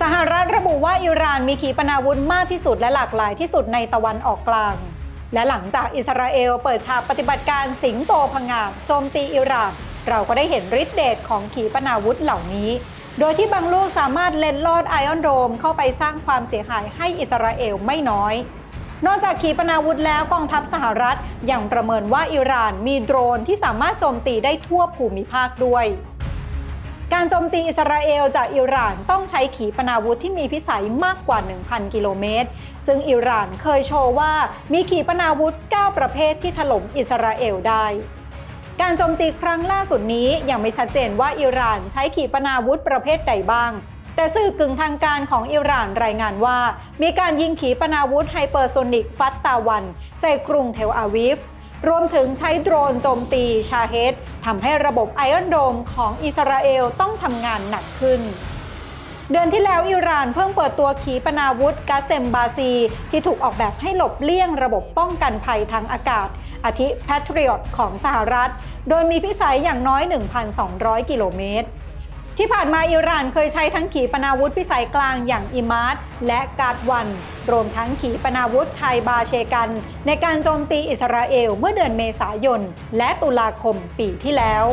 สหรัฐระบุว่าอิหร่านมีขีปนาวุธมากที่สุดและหลากหลายที่สุดในตะวันออกกลาง และหลังจากอิสราเอลเปิดฉากปฏิบัติการสิงโตผงาดโจมตีอิหร่าน เราก็ได้เห็นฤทธิเดชของขีปนาวุธเหล่านี้ โดยที่บางลูกสามารถเล็ดลอดไอออนโดมเข้าไปสร้างความเสียหายให้อิสราเอลไม่น้อย นอกจากขีปนาวุธแล้วกองทัพสหรัฐยังประเมินว่าอิหร่านมีโดรนที่สามารถโจมตีได้ทั่วภูมิภาคด้วย การโจมตีอิสราเอลจากอิหร่านต้องใช้ขีปนาวุธที่มีพิสัยมากกว่า 1,000 กิโลเมตร ซึ่งอิหร่านเคยโชว์ว่ามีขีปนาวุธ 9 ประเภทที่ถล่มอิสราเอลได้ การโจมตีครั้งล่าสุดนี้ยังไม่ชัดเจนว่าอิหร่านใช้ขีปนาวุธประเภทใดบ้าง แต่สื่อกึ่งทางการของอิหร่านรายงานว่า มีการยิงขีปนาวุธไฮเปอร์โซนิกฟัตตาวันใส่กรุงเทลอาวีฟ รวมถึงใช้โดรนโจมตีชาเฮดทำให้ระบบไอออนโดมของอิสราเอลต้องทำงานหนักขึ้น เดือนที่แล้วอิหร่านเพิ่งเปิดตัวขีปนาวุธกาเซมบาซี ที่ถูกออกแบบให้หลบเลี่ยงระบบป้องกันภัยทางอากาศ อาทิ Patriot ของสหรัฐ โดยมีพิสัยอย่างน้อย 1,200 กิโลเมตร ที่ผ่านมาอิหร่านเคยใช้ทั้งขีปนาวุธพิสัยกลางอย่างอิมาร์ตและกาดวัน รวมทั้งขีปนาวุธไทยบาเชกัน ในการโจมตีอิสราเอลเมื่อเดือนเมษายน และตุลาคมปีที่แล้ว